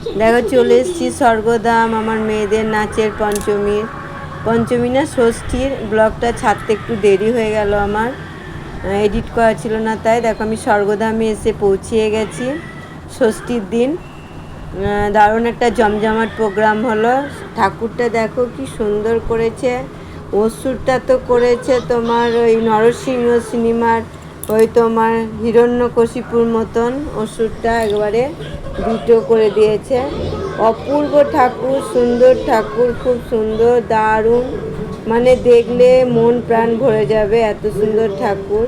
দেখো, চলে এসেছি স্বর্গদাম আমার মেয়েদের নাচের পঞ্চমীর পঞ্চমী না, ষষ্ঠীর ব্লগটা ছাড়তে একটু দেরি হয়ে গেল আমার। এডিট করা ছিল না, তাই দেখো, আমি স্বর্গধামে এসে পৌঁছিয়ে গেছি ষষ্ঠীর দিন। দারুণ একটা জমজমাট প্রোগ্রাম হলো। ঠাকুরটা দেখো, কি সুন্দর করেছে। অসুরটা তো করেছে তোমার ওই নরসিংহ সিনেমার, ওই তোমার হিরণ্যকশিপুর মতন অসুরটা একবারে। দুটো করে দিয়েছে। অপূর্ব ঠাকুর, সুন্দর ঠাকুর, খুব সুন্দর, দারুণ। মানে দেখলে মন প্রাণ ভরে যাবে এত সুন্দর ঠাকুর,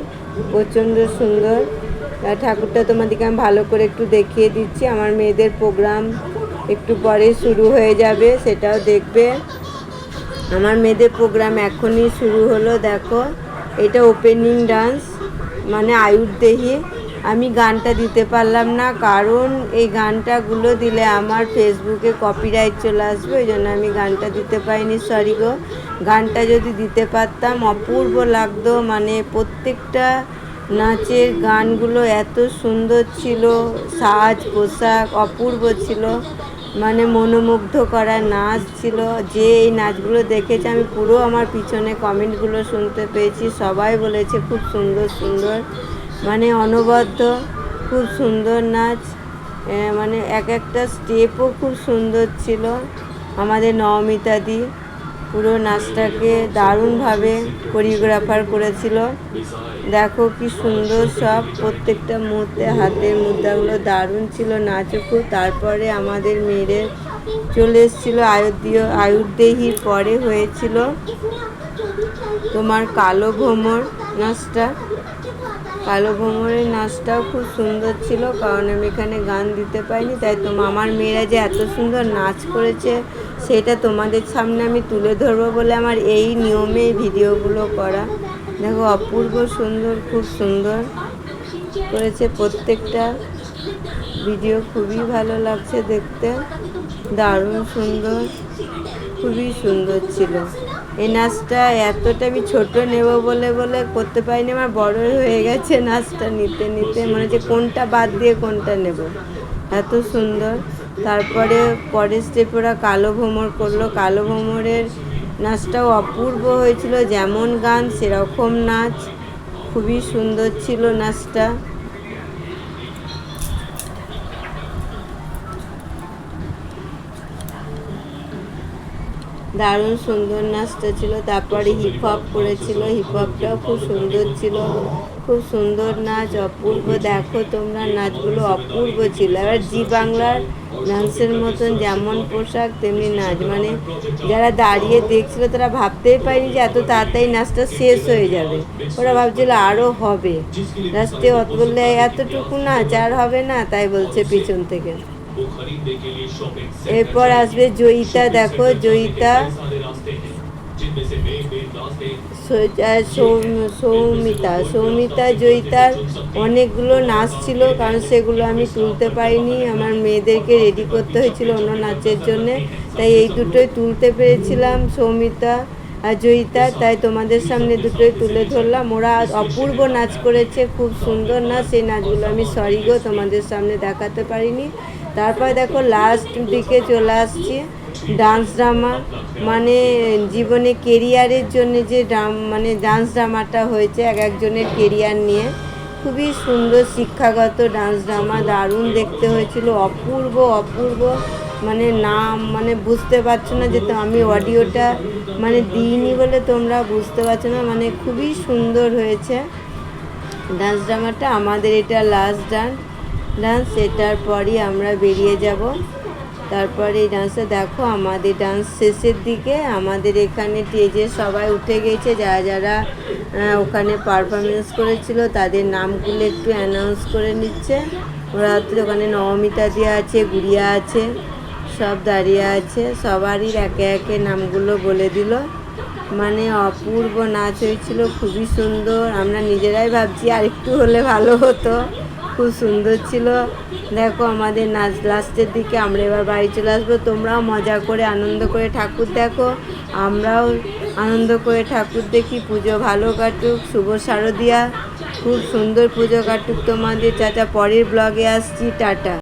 প্রচণ্ড সুন্দর। ঠাকুরটা তোমাদেরকে আমি ভালো করে একটু দেখিয়ে দিচ্ছি। আমার মেয়েদের প্রোগ্রাম একটু পরে শুরু হয়ে যাবে, সেটাও দেখবে। আমার মেয়েদের প্রোগ্রাম এখনই শুরু হলো, দেখো। এটা ওপেনিং ডান্স মানে আয়ুর্দেহী। আমি গানটা দিতে পারলাম না, কারণ এই গানটাগুলো দিলে আমার ফেসবুকে কপিরাইট চলে আসবে, ওই জন্য আমি গানটা দিতে পারিনি সরি গো। গানটা যদি দিতে পারতাম, অপূর্ব লাগতো মানে প্রত্যেকটা নাচের গানগুলো এত সুন্দর ছিল, সাজ, পোশাক অপূর্ব ছিল মানে মনোমুগ্ধ করা নাচ ছিল। যে এই নাচগুলো দেখেছে, আমি পুরো আমার পিছনে কমেন্টগুলো শুনতে পেয়েছি, সবাই বলেছে খুব সুন্দর সুন্দর। মানে অনবদ্য, খুব সুন্দর নাচ। মানে এক একটা স্টেপও খুব সুন্দর ছিল। আমাদের নবমিতা দি পুরো নাচটাকে দারুণভাবে কোরিওগ্রাফার করেছিল। দেখো কি সুন্দর সব, প্রত্যেকটা মুহূর্তে হাতের মুদ্রাগুলো দারুণ ছিল নাচও খুব। তারপরে আমাদের মেয়েদের চলে এসেছিল আয়ুর্দীয়, আয়ুর্দেহীর পরে হয়েছিল তোমার কালো ভ্রমর নাচটা। কালো ভ্রমরের নাচটাও খুব সুন্দর ছিল, কারণ আমি এখানে গান দিতে পারিনি, তাই তো আমার মেয়েরা যে এত সুন্দর নাচ করেছে, সেটা তোমাদের সামনে আমি তুলে ধরবো বলে আমার এই নিয়মে ভিডিওগুলো করা। দেখো, অপূর্ব সুন্দর, খুব সুন্দর করেছে প্রত্যেকটা ভিডিও, খুবই ভালো লাগছে দেখতে, দারুণ সুন্দর, খুবই সুন্দর ছিল। এই নাচটা এতটা আমি ছোট নেব বলে বলে করতে পারিনি, আমার বড় হয়ে গেছে নাচটা নিতে নিতে। মনে হচ্ছে কোনটা বাদ দিয়ে কোনটা নেব। এত সুন্দর। তারপরে পরের স্টেপ ওরা কালো ভ্রমর করল। কালো ভ্রমরের নাচটাও অপূর্ব হয়েছিল। যেমন গান, সেরকম নাচ। খুবই সুন্দর ছিল নাচটা। দারুণ সুন্দর নাচটা ছিল তারপরে হিপ হপ করেছিল হিপ হপটাও খুব সুন্দর ছিল খুব সুন্দর নাচ অপূর্ব। দেখো তোমরা নাচগুলো অপূর্ব ছিল। এবার জি বাংলার ডান্সের মতন যেমন পোশাক তেমনি নাচ। মানে যারা দাঁড়িয়ে দেখছিল তারা ভাবতেই পারেনি যে এত তাড়াতাড়ি নাচটা শেষ হয়ে যাবে। ওরা ভাবছিল আরও হবে। লাস্টে অত বললে এতটুকু নাচ আর হবে না তাই বলছে পিছন থেকে। এরপর আসবে জয়িতা দেখো জয়িতা সৌমিতা সৌমিতা জয়িতার অনেকগুলো নাচ ছিল কারণ সেগুলো আমি তুলতে পারিনি আমার মেয়েদেরকে রেডি করতে হয়েছিল অন্য নাচের জন্যে তাই এই দুটোই তুলতে পেরেছিলাম সৌমিতা আর জয়িতা তাই তোমাদের সামনে দুটোই তুলে ধরলাম ওরা অপূর্ব নাচ করেছে খুব সুন্দর নাচ সেই নাচগুলো আমি সরি গো তোমাদের সামনে দেখাতে পারিনি তারপর দেখো লাস্ট দিকে চলে আসছি ডান্স ড্রামা মানে জীবনে কেরিয়ারের জন্য যে ড্রাম মানে ডান্স ড্রামাটা হয়েছে এক একজনের কেরিয়ার নিয়ে, খুবই সুন্দর শিক্ষাগত ডান্স ড্রামা দারুণ দেখতে হয়েছিল, অপূর্ব অপূর্ব মানে নাম মানে বুঝতে পারছ না যে তো আমি অডিওটা মানে দিইনি বলে তোমরা বুঝতে পারছ না মানে খুবই সুন্দর হয়েছে। ডান্স ড্রামাটা আমাদের এটা লাস্ট ডান্স ডান্স এটার পরই আমরা বেরিয়ে যাব। তারপরে এই ডান্সটা দেখো আমাদের ডান্স শেষের দিকে আমাদের এখানে স্টেজে সবাই উঠে গেছে। যারা যারা ওখানে পারফরমেন্স করেছিল তাদের নামগুলো একটু অ্যানাউন্স করে নিচ্ছে। ওরা ওখানে নবমিতা দিয়ে আছে, গুড়িয়া আছে, সব দাঁড়িয়ে আছে। সবারই একে একে নামগুলো বলে দিল। মানে অপূর্ব নাচ হয়েছিল, খুবই সুন্দর। আমরা নিজেরাই ভাবছি আর একটু হলে ভালো হতো। খুব সুন্দর ছিল। দেখো আমাদের নাচ লাস্টের দিকে আমরা এবার বাড়ি চলে আসব। তোমরাও মজা করে, আনন্দ করে ঠাকুর দেখো। আমরাও আনন্দ করে ঠাকুর দেখি। পুজো ভালো কাটুক, শুভ শারদিয়া। খুব সুন্দর পুজো কাটুক তোমাদের। চাচা পরের ব্লগে আসছি। টাটা।